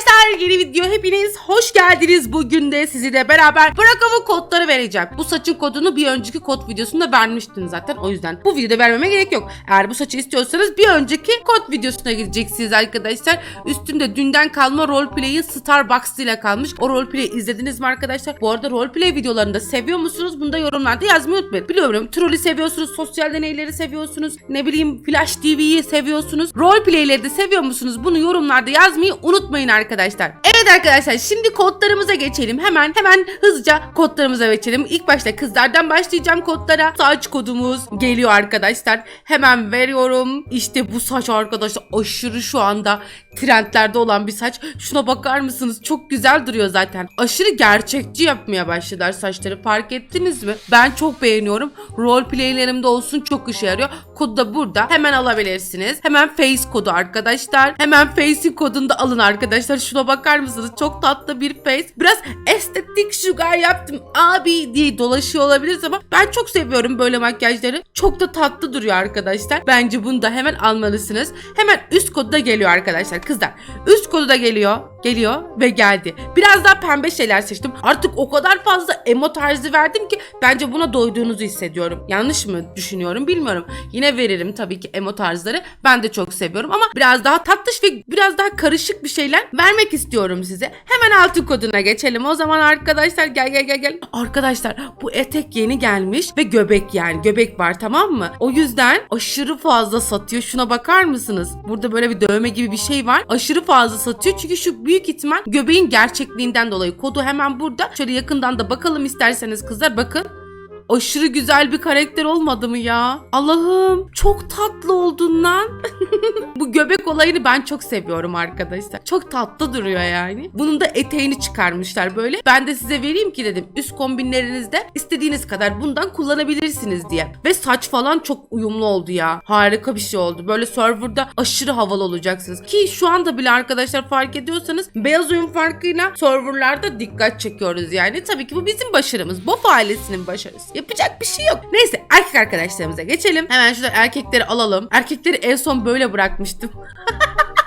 arkadaşlar yeni video hepiniz hoş geldiniz. Bugün de sizinle beraber Bravo'nun kodları vereceğim. Bu saçın kodunu bir önceki kod videosunda vermiştim zaten o yüzden bu videoda vermeme gerek yok. Eğer bu saçı istiyorsanız bir önceki kod videosuna gideceksiniz arkadaşlar. Üstümde dünden kalma roleplay'in Starbucks ile kalmış. O roleplay izlediniz mi arkadaşlar? Bu arada roleplay videolarını da seviyor musunuz? Bunu da yorumlarda yazmayı unutmayın. Biliyorum trolü seviyorsunuz, sosyal deneyleri seviyorsunuz, ne bileyim Flash TV'yi seviyorsunuz. Roleplay'leri de seviyor musunuz? Bunu yorumlarda yazmayı unutmayın arkadaşlar. Evet arkadaşlar şimdi kodlarımıza geçelim. Hemen hemen hızlıca kodlarımıza geçelim. İlk başta kızlardan başlayacağım kodlara. Saç kodumuz geliyor arkadaşlar. Hemen veriyorum. İşte bu saç arkadaşlar aşırı şu anda trendlerde olan bir saç. Şuna bakar mısınız? Çok güzel duruyor zaten. Aşırı gerçekçi yapmaya başladılar saçları. Fark ettiniz mi? Ben çok beğeniyorum. Roleplaylerimde olsun çok işe yarıyor. Kodu da burada. Hemen alabilirsiniz. Hemen face kodu arkadaşlar. Hemen face'in kodunu da alın arkadaşlar. Şuna bakar mısınız? Çok tatlı bir face. Biraz estetik sugar yaptım abi diye dolaşıyor olabiliriz ama ben çok seviyorum böyle makyajları. Çok da tatlı duruyor arkadaşlar. Bence bunu da hemen almalısınız. Hemen üst kodu da geliyor arkadaşlar kızlar. Üst kodu da geliyor. Geliyor ve geldi. Biraz daha pembe şeyler seçtim. Artık o kadar fazla emo tarzı verdim ki bence buna doyduğunuzu hissediyorum. Yanlış mı düşünüyorum bilmiyorum. Yine veririm tabii ki emo tarzları. Ben de çok seviyorum ama biraz daha tatlış ve biraz daha karışık bir şeyler vermek istiyorum size. Hemen altın koduna geçelim. O zaman arkadaşlar gel gel gel gel. Arkadaşlar bu etek yeni gelmiş ve göbek yani göbek var tamam mı? O yüzden aşırı fazla satıyor. Şuna bakar mısınız? Burada böyle bir dövme gibi bir şey var. Aşırı fazla satıyor çünkü şu büyük ihtimal göbeğin gerçekliğinden dolayı. Kodu hemen burada. Şöyle yakından da bakalım isterseniz kızlar bakın. Aşırı güzel bir karakter olmadı mı ya? Allah'ım çok tatlı oldun lan. Bu göbek olayını ben çok seviyorum arkadaşlar. Çok tatlı duruyor yani. Bunun da eteğini çıkarmışlar böyle. Ben de size vereyim ki dedim. Üst kombinlerinizde istediğiniz kadar bundan kullanabilirsiniz diye. Ve saç falan çok uyumlu oldu ya. Harika bir şey oldu. Böyle serverda aşırı havalı olacaksınız. Ki şu anda bile arkadaşlar fark ediyorsanız beyaz uyum farkıyla serverlarda dikkat çekiyoruz yani. Tabii ki bu bizim başarımız. Bof ailesinin başarısı. Yapacak bir şey yok. Neyse erkek arkadaşlarımıza geçelim. Hemen şurada erkekleri alalım. Erkekleri en son böyle bırakmıştım.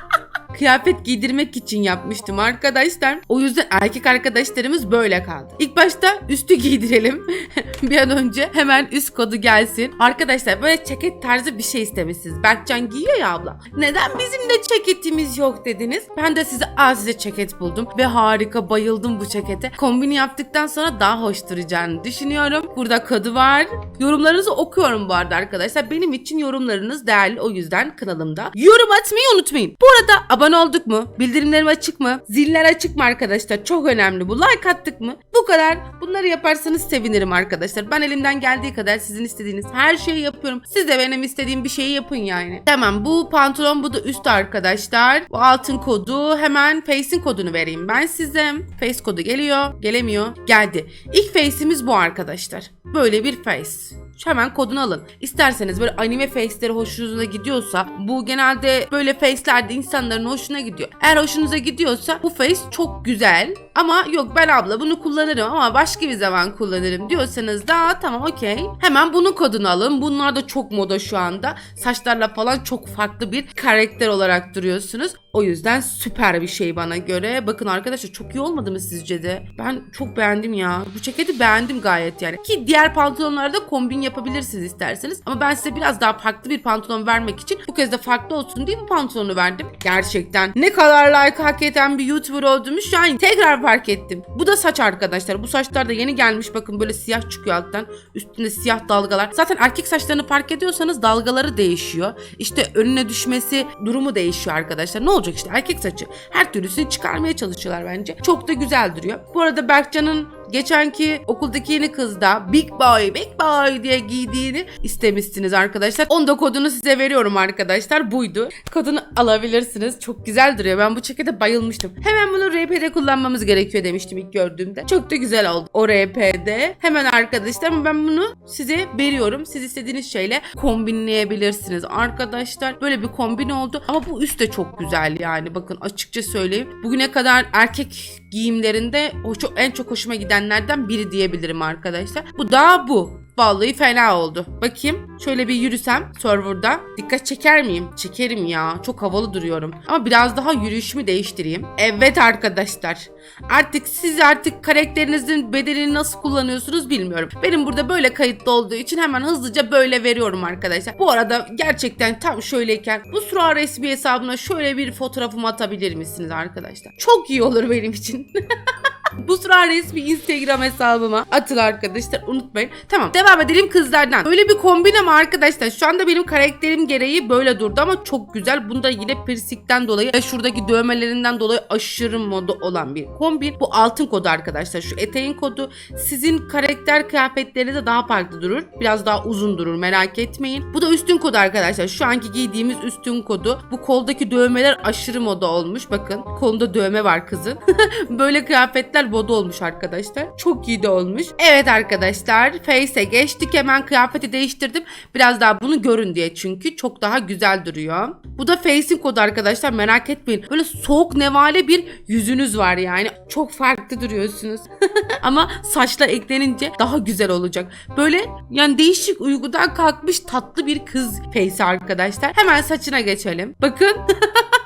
kıyafet giydirmek için yapmıştım arkadaşlar. O yüzden erkek arkadaşlarımız böyle kaldı. İlk başta üstü giydirelim. bir an önce hemen üst kodu gelsin. Arkadaşlar böyle ceket tarzı bir şey istemişsiniz. Berkcan giyiyor ya abla. Neden bizim de ceketimiz yok dediniz? Ben de size az size ceket buldum. Ve harika bayıldım bu cekete. Kombini yaptıktan sonra daha hoş duracağını düşünüyorum. Burada kodu var. Yorumlarınızı okuyorum bu arada arkadaşlar. Benim için yorumlarınız değerli. O yüzden kanalımda yorum atmayı unutmayın. Bu arada abone olduk mu? Bildirimlerim açık mı? Ziller açık mı arkadaşlar? Çok önemli bu. Like attık mı? Bu kadar. Bunları yaparsanız sevinirim arkadaşlar. Ben elimden geldiği kadar sizin istediğiniz her şeyi yapıyorum. Siz de benim istediğim bir şeyi yapın yani. Tamam bu pantolon bu da üst arkadaşlar. Bu altın kodu. Hemen face'in kodunu vereyim ben size. Face kodu geliyor. Gelemiyor. Geldi. İlk face'imiz bu arkadaşlar. Böyle bir face. Hemen kodunu alın. İsterseniz böyle anime face'leri hoşunuza gidiyorsa bu genelde böyle face'lerde insanların hoşuna gidiyor. Eğer hoşunuza gidiyorsa bu face çok güzel ama yok ben abla bunu kullanırım ama başka bir zaman kullanırım diyorsanız da tamam okey. Hemen bunun kodunu alın. Bunlar da çok moda şu anda. Saçlarla falan çok farklı bir karakter olarak duruyorsunuz. O yüzden süper bir şey bana göre. Bakın arkadaşlar çok iyi olmadı mı sizce de? Ben çok beğendim ya. Bu ceketi beğendim gayet yani. Ki diğer pantolonlarda kombin yapabilirsiniz isterseniz. Ama ben size biraz daha farklı bir pantolon vermek için bu kez de farklı olsun diye bu pantolonu verdim. Gerçekten ne kadar like hak eden bir YouTuber olduğumu şu an tekrar fark ettim. Bu da saç arkadaşlar. Bu saçlar da yeni gelmiş. Bakın böyle siyah çıkıyor alttan. Üstünde siyah dalgalar. Zaten erkek saçlarını fark ediyorsanız dalgaları değişiyor. İşte önüne düşmesi durumu değişiyor arkadaşlar. Ne olacak işte erkek saçı. Her türlüsünü çıkarmaya çalışıyorlar bence. Çok da güzel duruyor. Bu arada Berkcan'ın geçenki okuldaki yeni kızda Big Boy, Big Boy diye giydiğini istemişsiniz arkadaşlar. Onun da kodunu size veriyorum arkadaşlar. Buydu. Kodunu alabilirsiniz. Çok güzel duruyor. Ben bu cekete bayılmıştım. Hemen bunu RP'de kullanmamız gerekiyor demiştim ilk gördüğümde. Çok da güzel oldu o RP'de. Hemen arkadaşlar ben bunu size veriyorum. Siz istediğiniz şeyle kombinleyebilirsiniz. Arkadaşlar böyle bir kombin oldu. Ama bu üst de çok güzel yani. Bakın açıkça söyleyeyim. Bugüne kadar erkek giyimlerinde o çok, en çok hoşuma gidenlerden biri diyebilirim arkadaşlar. Bu daha bu. Vallahi fena oldu. Bakayım şöyle bir yürüsem serverda dikkat çeker miyim? Çekerim ya. Çok havalı duruyorum. Ama biraz daha yürüyüşümü değiştireyim. Evet arkadaşlar. Artık siz artık karakterinizin bedenini nasıl kullanıyorsunuz bilmiyorum. Benim burada böyle kayıtlı olduğu için hemen hızlıca böyle veriyorum arkadaşlar. Bu arada gerçekten tam şöyleyken bu Sura resmi hesabına şöyle bir fotoğrafımı atabilir misiniz arkadaşlar? Çok iyi olur benim için. Bu sıra resmi Instagram hesabıma atın arkadaşlar unutmayın. Tamam devam edelim kızlardan. Böyle bir kombin ama arkadaşlar şu anda benim karakterim gereği böyle durdu ama çok güzel. Bunda yine piercingden dolayı ve şuradaki dövmelerinden dolayı aşırı moda olan bir kombin. Bu altın kodu arkadaşlar. Şu eteğin kodu sizin karakter kıyafetlerinizde daha farklı durur. Biraz daha uzun durur merak etmeyin. Bu da üstün kodu arkadaşlar. Şu anki giydiğimiz üstün kodu. Bu koldaki dövmeler aşırı moda olmuş. Bakın kolunda dövme var kızın. Böyle kıyafetler moda olmuş arkadaşlar. Çok iyi de olmuş. Evet arkadaşlar Face'e geçtik. Hemen kıyafeti değiştirdim. Biraz daha bunu görün diye çünkü çok daha güzel duruyor. Bu da Face'in kodu arkadaşlar merak etmeyin. Böyle soğuk nevale bir yüzünüz var yani. Çok farklı duruyorsunuz. Ama saçla eklenince daha güzel olacak. Böyle yani değişik uygudan kalkmış tatlı bir kız face arkadaşlar. Hemen saçına geçelim. Bakın.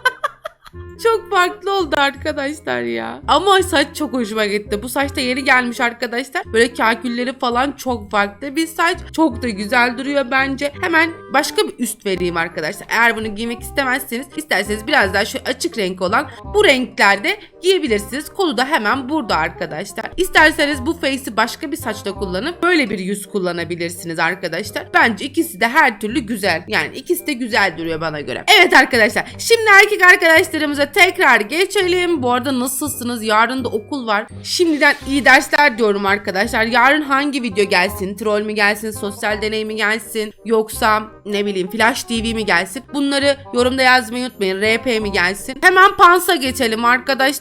Çok farklı oldu arkadaşlar ya. Ama saç çok hoşuma gitti. Bu saç da yeni gelmiş arkadaşlar. Böyle kakülleri falan çok farklı bir saç. Çok da güzel duruyor bence. Hemen başka bir üst vereyim arkadaşlar. Eğer bunu giymek istemezseniz isterseniz biraz daha şu açık renk olan bu renklerde giyebilirsiniz. Kolu da hemen burada arkadaşlar. İsterseniz bu face'i başka bir saçla kullanıp böyle bir yüz kullanabilirsiniz arkadaşlar. Bence ikisi de her türlü güzel. Yani ikisi de güzel duruyor bana göre. Evet arkadaşlar. Şimdi erkek arkadaşlarımıza tekrar geçelim. Bu arada nasılsınız? Yarın da okul var. Şimdiden iyi dersler diyorum arkadaşlar. Yarın hangi video gelsin? Troll mü gelsin? Sosyal deney mi gelsin? Yoksa ne bileyim Flash TV mi gelsin? Bunları yorumda yazmayı unutmayın. RP mi gelsin? Hemen Pans'a geçelim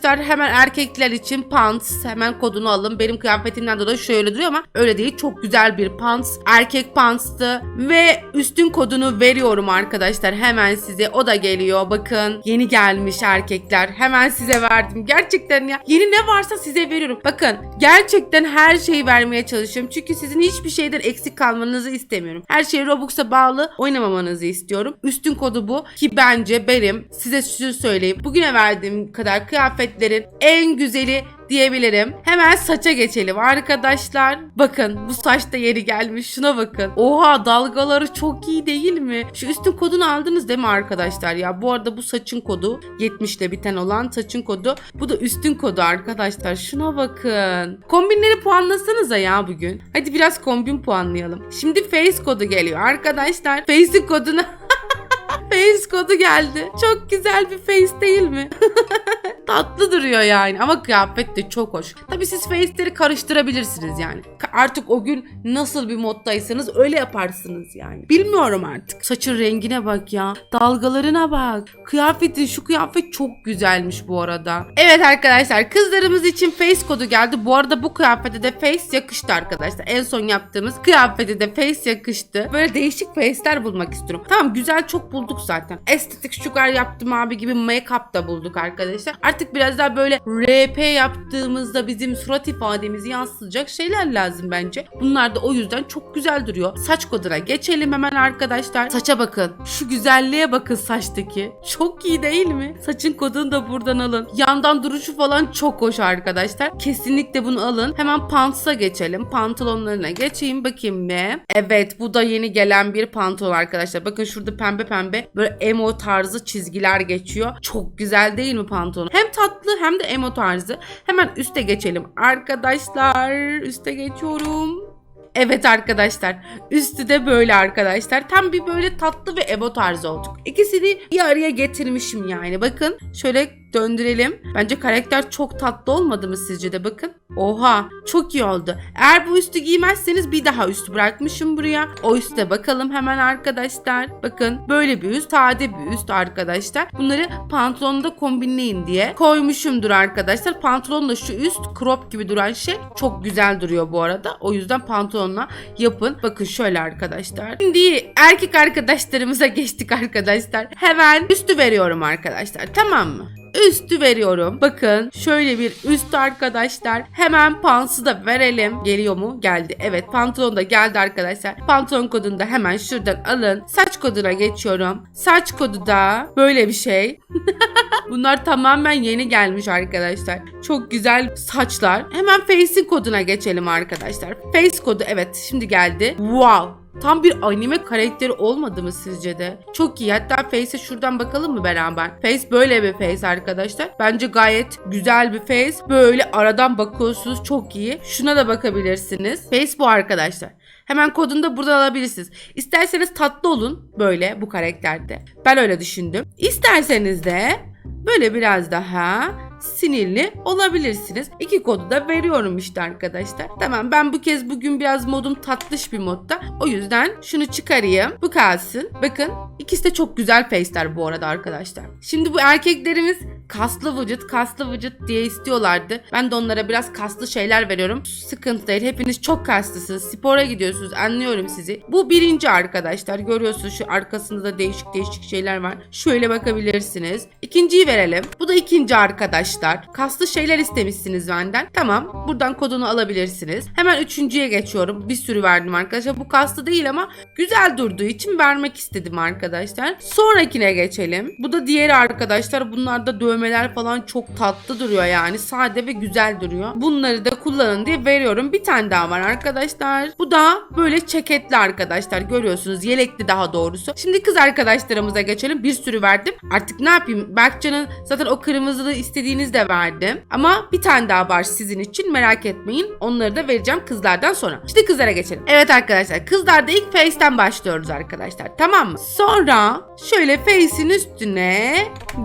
arkadaşlar. Hemen erkekler için Pants. Hemen kodunu alın. Benim kıyafetimden dolayı şöyle duruyor ama öyle değil. Çok güzel bir Pants. Erkek Pants'tı. Ve üstün kodunu veriyorum arkadaşlar. Hemen size. O da geliyor. Bakın yeni gelmiş erkekler. Hemen size verdim. Gerçekten ya. Yeni ne varsa size veriyorum. Bakın gerçekten her şeyi vermeye çalışıyorum. Çünkü sizin hiçbir şeyden eksik kalmanızı istemiyorum. Her şey Robux'a bağlı oynamamanızı istiyorum. Üstün kodu bu ki bence benim size şunu söyleyeyim. Bugüne verdiğim kadar kıyafetlerin en güzeli diyebilirim. Hemen saça geçelim arkadaşlar. Bakın bu saç da yeni gelmiş. Şuna bakın. Oha dalgaları çok iyi değil mi? Şu üstün kodunu aldınız değil mi arkadaşlar ya? Bu arada bu saçın kodu 70 ile biten olan saçın kodu. Bu da üstün kodu arkadaşlar. Şuna bakın. Kombinleri puanlasanıza ya bugün. Hadi biraz kombin puanlayalım. Şimdi face kodu geliyor arkadaşlar. Face'in kodunu Face kodu geldi. Çok güzel bir face değil mi? Tatlı duruyor yani ama kıyafet de çok hoş. Tabii siz face'leri karıştırabilirsiniz yani. Artık o gün nasıl bir moddaysanız öyle yaparsınız yani. Bilmiyorum artık. Saçın rengine bak ya. Dalgalarına bak. Kıyafeti şu kıyafet çok güzelmiş bu arada. Evet arkadaşlar kızlarımız için face kodu geldi. Bu arada bu kıyafete de face yakıştı arkadaşlar. En son yaptığımız kıyafete de face yakıştı. Böyle değişik face'ler bulmak istiyorum. Tamam güzel çok bulduk zaten. Estetik sugar yaptım abi gibi make-up da bulduk arkadaşlar. Artık biraz daha böyle RP yaptığımızda bizim surat ifademizi yansıtacak şeyler lazım bence. Bunlar da o yüzden çok güzel duruyor. Saç koduna geçelim hemen arkadaşlar. Saça bakın. Şu güzelliğe bakın saçtaki. Çok iyi değil mi? Saçın kodunu da buradan alın. Yandan duruşu falan çok hoş arkadaşlar. Kesinlikle bunu alın. Hemen pants'a geçelim. Pantolonlarına geçeyim bakayım ne? Evet bu da yeni gelen bir pantolon arkadaşlar. Bakın şurada pembe pembe böyle emo tarzı çizgiler geçiyor. Çok güzel değil mi pantolon? Hem tatlı hem de emo tarzı. Hemen üste geçelim. Arkadaşlar üste geçiyorum. Evet arkadaşlar. Üstü de böyle arkadaşlar. Tam bir böyle tatlı ve emo tarzı olduk. İkisini bir araya getirmişim yani. Bakın şöyle döndürelim. Bence karakter çok tatlı olmadı mı sizce de bakın. Oha çok iyi oldu. Eğer bu üstü giymezseniz bir daha üst bırakmışım buraya. O üste bakalım hemen arkadaşlar. Bakın böyle bir üst sade bir üst arkadaşlar. Bunları pantolonda kombinleyin diye koymuşumdur arkadaşlar. Pantolonla şu üst crop gibi duran şey çok güzel duruyor bu arada. O yüzden pantolonla yapın. Bakın şöyle arkadaşlar. Şimdi erkek arkadaşlarımıza geçtik arkadaşlar. Hemen üstü veriyorum arkadaşlar. Tamam mı? Üstü veriyorum. Bakın şöyle bir üst arkadaşlar. Hemen pantsı da verelim. Geliyor mu? Geldi. Evet pantolon da geldi arkadaşlar. Pantolon kodunu da hemen şuradan alın. Saç koduna geçiyorum. Saç kodu da böyle bir şey. Bunlar tamamen yeni gelmiş arkadaşlar. Çok güzel saçlar. Hemen Face'in koduna geçelim arkadaşlar. Face kodu evet şimdi geldi. Wow. Tam bir anime karakteri olmadı mı sizce de? Çok iyi. Hatta Face'e şuradan bakalım mı beraber? Face böyle bir face arkadaşlar. Bence gayet güzel bir face. Böyle aradan bakıyorsunuz çok iyi. Şuna da bakabilirsiniz. Face bu arkadaşlar. Hemen kodunu da buradan alabilirsiniz. İsterseniz tatlı olun böyle bu karakterde. Ben öyle düşündüm. İsterseniz de böyle biraz daha sinirli olabilirsiniz. İki kodu da veriyorum işte arkadaşlar. Tamam ben bu kez bugün biraz modum tatlış bir modda. O yüzden şunu çıkarayım. Bu kalsın. Bakın ikisi de çok güzel face'ler bu arada arkadaşlar. Şimdi bu erkeklerimiz kaslı vücut, kaslı vücut diye istiyorlardı. Ben de onlara biraz kaslı şeyler veriyorum. Sıkıntı değil. Hepiniz çok kaslısınız. Spora gidiyorsunuz. Anlıyorum sizi. Bu birinci arkadaşlar. Görüyorsunuz şu arkasında da değişik değişik şeyler var. Şöyle bakabilirsiniz. İkinciyi verelim. Bu da ikinci arkadaşlar. Kaslı şeyler istemişsiniz benden. Tamam. Buradan kodunu alabilirsiniz. Hemen üçüncüye geçiyorum. Bir sürü verdim arkadaşlar. Bu kaslı değil ama güzel durduğu için vermek istedim arkadaşlar. Sonrakine geçelim. Bu da diğeri arkadaşlar. Bunlarda dövmeler falan çok tatlı duruyor yani. Sade ve güzel duruyor. Bunları da kullanın diye veriyorum. Bir tane daha var arkadaşlar. Bu da böyle ceketli arkadaşlar. Görüyorsunuz. Yelekli daha doğrusu. Şimdi kız arkadaşlarımıza geçelim. Bir sürü verdim. Artık ne yapayım? Berkcan'ın zaten o kırmızılı istediğiniz de verdim. Ama bir tane daha var sizin için. Merak etmeyin. Onları da vereceğim kızlardan sonra. Şimdi kızlara geçelim. Evet arkadaşlar. Kızlarda ilk Face'ten başlıyoruz arkadaşlar. Tamam mı? Sonra şöyle Face'in üstüne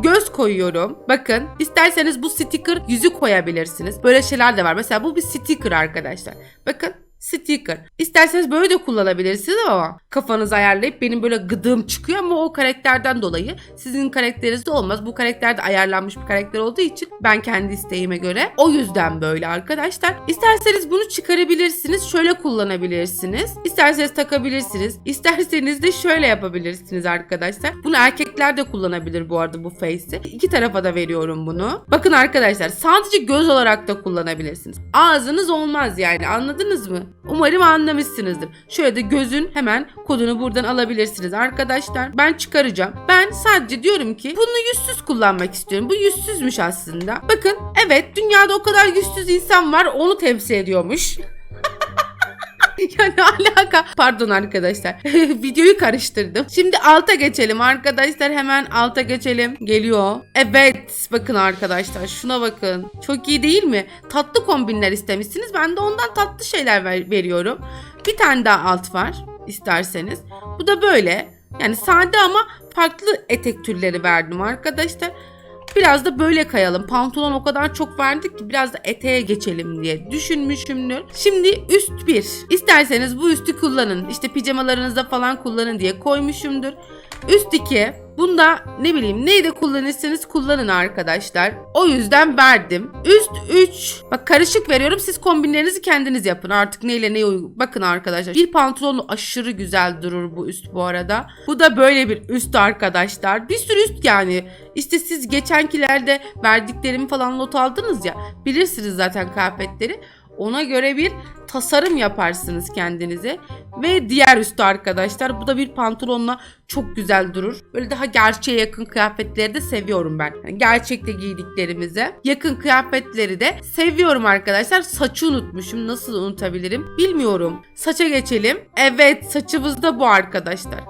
göz koyuyorum. Bakın isterseniz bu sticker yüzü koyabilirsiniz. Böyle şeyler de var. Mesela bu bir sticker arkadaşlar. Bakın sticker. İsterseniz böyle de kullanabilirsiniz ama kafanızı ayarlayıp benim böyle gıdığım çıkıyor ama o karakterden dolayı sizin karakterinizde olmaz. Bu karakter de ayarlanmış bir karakter olduğu için ben kendi isteğime göre o yüzden böyle arkadaşlar. İsterseniz bunu çıkarabilirsiniz. Şöyle kullanabilirsiniz. İsterseniz takabilirsiniz. İsterseniz de şöyle yapabilirsiniz arkadaşlar. Bunu erkekler de kullanabilir bu arada bu face'i. İki tarafa da veriyorum bunu. Bakın arkadaşlar sadece göz olarak da kullanabilirsiniz. Ağzınız olmaz yani anladınız mı? Umarım anlamışsınızdır. Şöyle de gözün hemen kodunu buradan alabilirsiniz arkadaşlar. Ben çıkaracağım. Ben sadece diyorum ki bunu yüzsüz kullanmak istiyorum. Bu yüzsüzmüş aslında. Bakın evet dünyada o kadar yüzsüz insan var onu temsil ediyormuş. yani alaka. Pardon arkadaşlar. Videoyu karıştırdım. Şimdi alta geçelim arkadaşlar. Hemen alta geçelim. Geliyor. Evet. Bakın arkadaşlar. Şuna bakın. Çok iyi değil mi? Tatlı kombinler istemişsiniz. Ben de ondan tatlı şeyler ver- veriyorum. Bir tane daha alt var. isterseniz. Bu da böyle. Yani sade ama farklı etek türleri verdim arkadaşlar. Biraz da böyle kayalım. Pantolon o kadar çok verdik ki biraz da eteğe geçelim diye düşünmüşümdür. Şimdi üst bir. İsterseniz bu üstü kullanın. İşte pijamalarınızda falan kullanın diye koymuşumdur. Üst 2. Bunda ne bileyim neyde kullanırsanız kullanın arkadaşlar. O yüzden verdim. Üst 3. Bak karışık veriyorum. Siz kombinlerinizi kendiniz yapın. Artık neyle neye uygun. Bakın arkadaşlar. Bir pantolonlu aşırı güzel durur bu üst bu arada. Bu da böyle bir üst arkadaşlar. Bir sürü üst yani. İşte siz geçenkilerde verdiklerimi falan not aldınız ya. Bilirsiniz zaten kıyafetleri. Ona göre bir tasarım yaparsınız kendinize. Ve diğer üstü arkadaşlar. Bu da bir pantolonla çok güzel durur. Böyle daha gerçeğe yakın kıyafetleri de seviyorum ben. Yani gerçekte giydiklerimize yakın kıyafetleri de seviyorum arkadaşlar. Saçı unutmuşum. Nasıl unutabilirim? Bilmiyorum. Saça geçelim. Evet saçımız da bu arkadaşlar.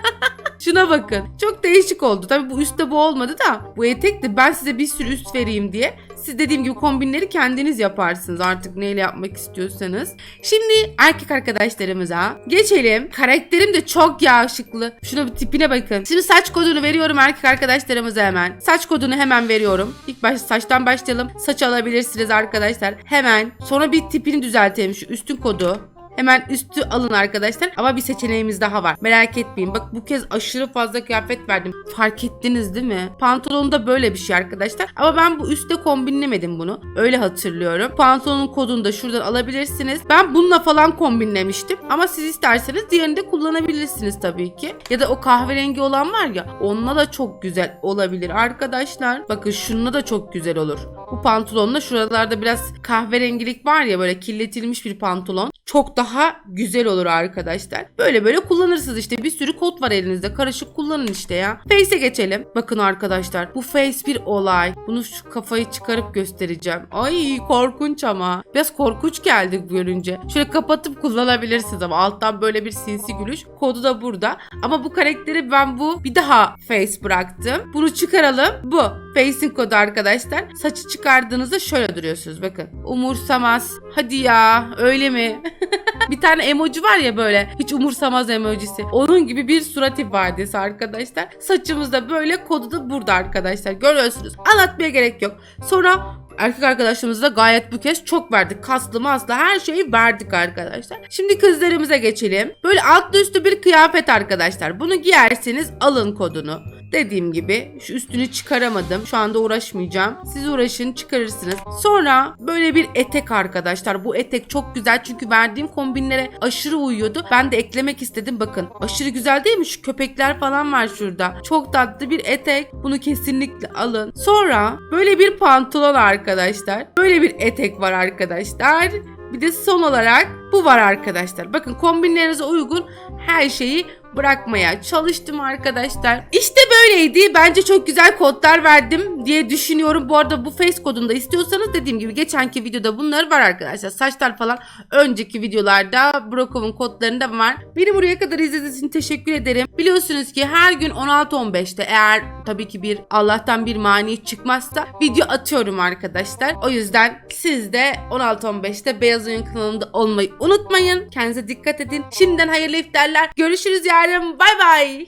Şuna bakın. Çok değişik oldu. Tabii bu üstte bu olmadı da bu etekti. Ben size bir sürü üst vereyim diye. Siz dediğim gibi kombinleri kendiniz yaparsınız artık neyle yapmak istiyorsanız. Şimdi erkek arkadaşlarımıza geçelim. Karakterim de çok yakışıklı. Şuna bir tipine bakın. Şimdi saç kodunu veriyorum erkek arkadaşlarımıza hemen. Saç kodunu hemen veriyorum. İlk başta saçtan başlayalım. Saç alabilirsiniz arkadaşlar. Hemen. Sonra bir tipini düzeltelim. Şu üstün kodu. Hemen üstü alın arkadaşlar. Ama bir seçeneğimiz daha var. Merak etmeyin. Bak bu kez aşırı fazla kıyafet verdim. Fark ettiniz değil mi? Pantolonda böyle bir şey arkadaşlar. Ama ben bu üstte kombinlemedim bunu. Öyle hatırlıyorum. Pantolonun kodunu da şuradan alabilirsiniz. Ben bununla falan kombinlemiştim. Ama siz isterseniz diğerini de kullanabilirsiniz tabii ki. Ya da o kahverengi olan var ya onunla da çok güzel olabilir arkadaşlar. Bakın şununla da çok güzel olur. Bu pantolonla şuralarda biraz kahverengilik var ya böyle kirletilmiş bir pantolon. Çok daha güzel olur arkadaşlar. Böyle böyle kullanırsınız işte. Bir sürü kod var elinizde. Karışık kullanın işte ya. Face'e geçelim. Bakın arkadaşlar bu face bir olay. Bunu şu kafayı çıkarıp göstereceğim. Ay korkunç ama. Biraz korkunç geldi görünce. Şöyle kapatıp kullanabilirsiniz ama alttan böyle bir sinsi gülüş. Kodu da burada. Ama bu karakteri ben bu bir daha face bıraktım. Bunu çıkaralım. Bu. Face'in kodu arkadaşlar. Saçı çıkardığınızda şöyle duruyorsunuz. Bakın. Umursamaz. Hadi ya. Öyle mi? bir tane emoji var ya böyle hiç umursamaz emojisi. Onun gibi bir surat ifadesi arkadaşlar. Saçımızda böyle kodu da burada arkadaşlar. Görüyorsunuz. Anlatmaya gerek yok. Sonra erkek arkadaşlarımıza gayet bu kez çok verdik. Kaslı maslı her şeyi verdik arkadaşlar. Şimdi kızlarımıza geçelim. Böyle altlı üstü bir kıyafet arkadaşlar. Bunu giyerseniz alın kodunu. Dediğim gibi şu üstünü çıkaramadım. Şu anda uğraşmayacağım. Siz uğraşın çıkarırsınız. Sonra böyle bir etek arkadaşlar. Bu etek çok güzel çünkü verdiğim kombinlere aşırı uyuyordu. Ben de eklemek istedim. Bakın aşırı güzel değil mi? Şu köpekler falan var şurada. Çok tatlı bir etek. Bunu kesinlikle alın. Sonra böyle bir pantolon arkadaşlar. Böyle bir etek var arkadaşlar. Bir de son olarak bu var arkadaşlar. Bakın kombinlerinize uygun her şeyi bırakmaya çalıştım arkadaşlar. İşte böyleydi. Bence çok güzel kodlar verdim diye düşünüyorum. Bu arada bu face kodunu da istiyorsanız dediğim gibi geçenki videoda bunlar var arkadaşlar. Saçlar falan önceki videolarda Brokov'un kodlarında var. Beni buraya kadar izlediğiniz için teşekkür ederim. Biliyorsunuz ki her gün 16-15'te eğer tabii ki bir Allah'tan bir mani çıkmazsa video atıyorum arkadaşlar. O yüzden siz de 16-15'te Beyaz Oyun kanalında olmayı unutmayın. Kendinize dikkat edin. Şimdiden hayırlı iftarlar. Görüşürüz yarın. Bay bay.